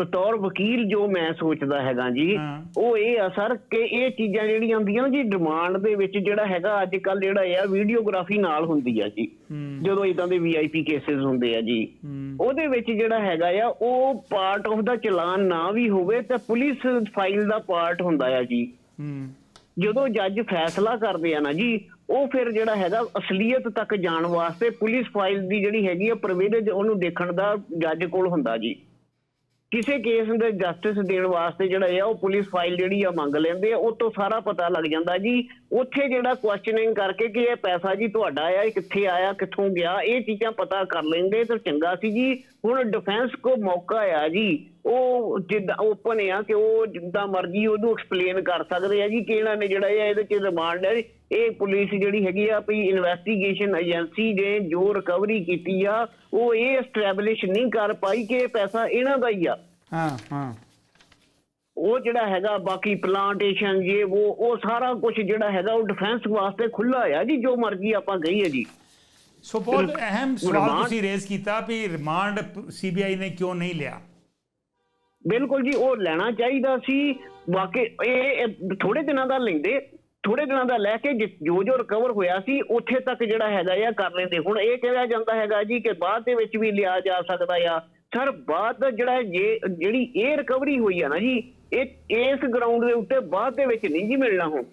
ਬਤੌਰ ਵਕੀਲ ਜੋ ਮੈਂ ਸੋਚਦਾ ਹੈਗਾ ਜੀ। ਉਹ ਇਹ ਆ ਸਰ ਕਿ ਇਹ ਚੀਜ਼ਾਂ ਜਿਹੜੀਆਂ ਹੁੰਦੀਆਂ ਨਾ ਜੀ ਡਿਮਾਂਡ ਦੇ ਵਿੱਚ ਜਿਹੜਾ ਹੈਗਾ ਅੱਜ ਕੱਲ ਜਿਹੜਾ ਆ ਵੀਡੀਓਗ੍ਰਾਫੀ ਨਾਲ ਹੁੰਦੀ ਆ ਜੀ। ਜਦੋਂ ਇਦਾਂ ਦੇ ਵੀਆਈਪੀ ਕੇਸਿਸ ਹੁੰਦੇ ਆ ਜੀ। ਉਹਦੇ ਵਿੱਚ ਜਿਹੜਾ ਹੈਗਾ ਆ ਉਹ ਪਾਰਟ ਆਫ ਦਾ ਚਲਾਨ ਨਾ ਵੀ ਹੋਵੇ ਤਾਂ ਪੁਲਿਸ ਫਾਈਲ ਦਾ ਪਾਰਟ ਹੁੰਦਾ ਆ ਜੀ। ਜਦੋਂ ਜੱਜ ਫੈਸਲਾ ਕਰਦੇ ਆ ਨਾ ਜੀ ਉਹ ਫਿਰ ਜਿਹੜਾ ਹੈਗਾ ਅਸਲੀਅਤ ਤੱਕ ਜਾਣ ਵਾਸਤੇ ਪੁਲਿਸ ਫਾਈਲ ਦੀ ਜਿਹੜੀ ਹੈਗੀ ਆ ਪ੍ਰਿਵਿਲੇਜ ਉਹਨੂੰ ਦੇਖਣ ਦਾ ਜੱਜ ਕੋਲ ਹੁੰਦਾ ਜੀ। ਕਿਸੇ ਕੇਸ ਦੇ ਜਸਟਿਸ ਦੇਣ ਵਾਸਤੇ ਜਿਹੜਾ ਆ, ਉਹ ਪੁਲਿਸ ਫਾਈਲ ਜਿਹੜੀ ਆ, ਮੰਗ ਲੈਂਦੇ ਆ, ਉਹ ਤੋਂ ਸਾਰਾ ਪਤਾ ਲੱਗ ਜਾਂਦਾ ਜੀ। ਉੱਥੇ ਜਿਹੜਾ ਕੁਐਸਚਨਿੰਗ ਕਰਕੇ ਕਿ ਇਹ ਪੈਸਾ ਜੀ ਤੁਹਾਡਾ ਆ, ਇਹ ਕਿੱਥੇ ਆਇਆ, ਕਿੱਥੋਂ ਗਿਆ, ਇਹ ਚੀਜ਼ਾਂ ਪਤਾ ਕਰ ਲੈਂਦੇ ਤਾਂ ਚੰਗਾ ਸੀ ਜੀ। ਹੁਣ ਡਿਫੈਂਸ ਕੋ ਮੌਕਾ ਆ ਜੀ, ਉਹ ਜਿੱਦਾਂ ਓਪਨ ਆ ਕਿ ਉਹ ਜਿੱਦਾਂ ਮਰਜ਼ੀ ਉਹਨੂੰ ਐਕਸਪਲੇਨ ਕਰ ਸਕਦੇ ਆ ਜੀ, ਕਿ ਇਹਨਾਂ ਨੇ ਜਿਹੜਾ ਆ, ਇਹਦੇ ਚ ਰਿਮਾਂਡ ਹੈ ਇਹ ਪੁਲਿਸ ਜਿਹੜੀ ਹੈਗੀ ਆ, ਵੀ ਇਨਵੈਸਟੀਗੇਸ਼ਨ ਏਜੰਸੀ ਨੇ ਜੋ ਰਿਕਵਰੀ ਕੀਤੀ ਆ, ਉਹ ਇਹ ਐਸਟੈਬਲਿਸ਼ ਨਹੀਂ ਕਰ ਪਾਈ ਕਿ ਇਹ ਪੈਸਾ ਇਹਨਾਂ ਦਾ ਹੀ ਆ। ਹਾਂ ਹਾਂ। ਉਹ ਜਿਹੜਾ ਹੈਗਾ ਬਾਕੀ ਪਲਾਂਟੇਸ਼ਨ ਜੇ ਉਹ ਉਹ ਸਾਰਾ ਕੁਝ ਜਿਹੜਾ ਹੈਗਾ ਉਹ ਡਿਫੈਂਸ ਵਾਸਤੇ ਖੁੱਲਾ ਆ ਜੀ ਜੋ ਮਰਜ਼ੀ ਆਪਾਂ ਕਹੀਏ ਜੀ। ਸੋ ਬਹੁਤ ਅਹਿਮ ਸਵਾਲ ਤੁਸੀਂ ਰੇਜ਼ ਕੀਤਾ ਵੀ ਰਿਮਾਂਡ ਸੀਬੀਆਈ ਨੇ ਕਿਉਂ ਨਹੀਂ ਲਿਆ? ਬਿਲਕੁਲ ਜੀ ਉਹ ਲੈਣਾ ਚਾਹੀਦਾ ਸੀ। ਵਾਕਈ ਇਹ ਥੋੜੇ ਦਿਨਾਂ ਦਾ ਲੈਂਦੇ ਥੋੜੇ ਦਿਨਾਂ ਦਾ ਲੈ ਕੇ ਜਿ- ਜੋ ਜੋ ਰਿਕਵਰ ਹੋਇਆ ਸੀ ਉੱਥੇ ਤੱਕ ਜਿਹੜਾ ਹੈਗਾ ਆ ਕਰ ਲੈਂਦੇ। ਹੁਣ ਇਹ ਕਿਹਾ ਜਾਂਦਾ ਹੈਗਾ ਜੀ ਕਿ ਬਾਅਦ ਦੇ ਵਿੱਚ ਵੀ ਲਿਆ ਜਾ ਸਕਦਾ ਆ। ਸਰ ਬਾਅਦ ਜਿਹੜਾ ਜੇ, ਜਿਹੜੀ ਇਹ ਰਿਕਵਰੀ ਹੋਈ ਆ ਨਾ ਜੀ, ਇਹ ਇਸ ਗਰਾਊਂਡ ਦੇ ਉੱਤੇ ਬਾਅਦ ਦੇ ਵਿੱਚ ਨਹੀਂ ਜੀ ਮਿਲਣਾ ਹੁਣ।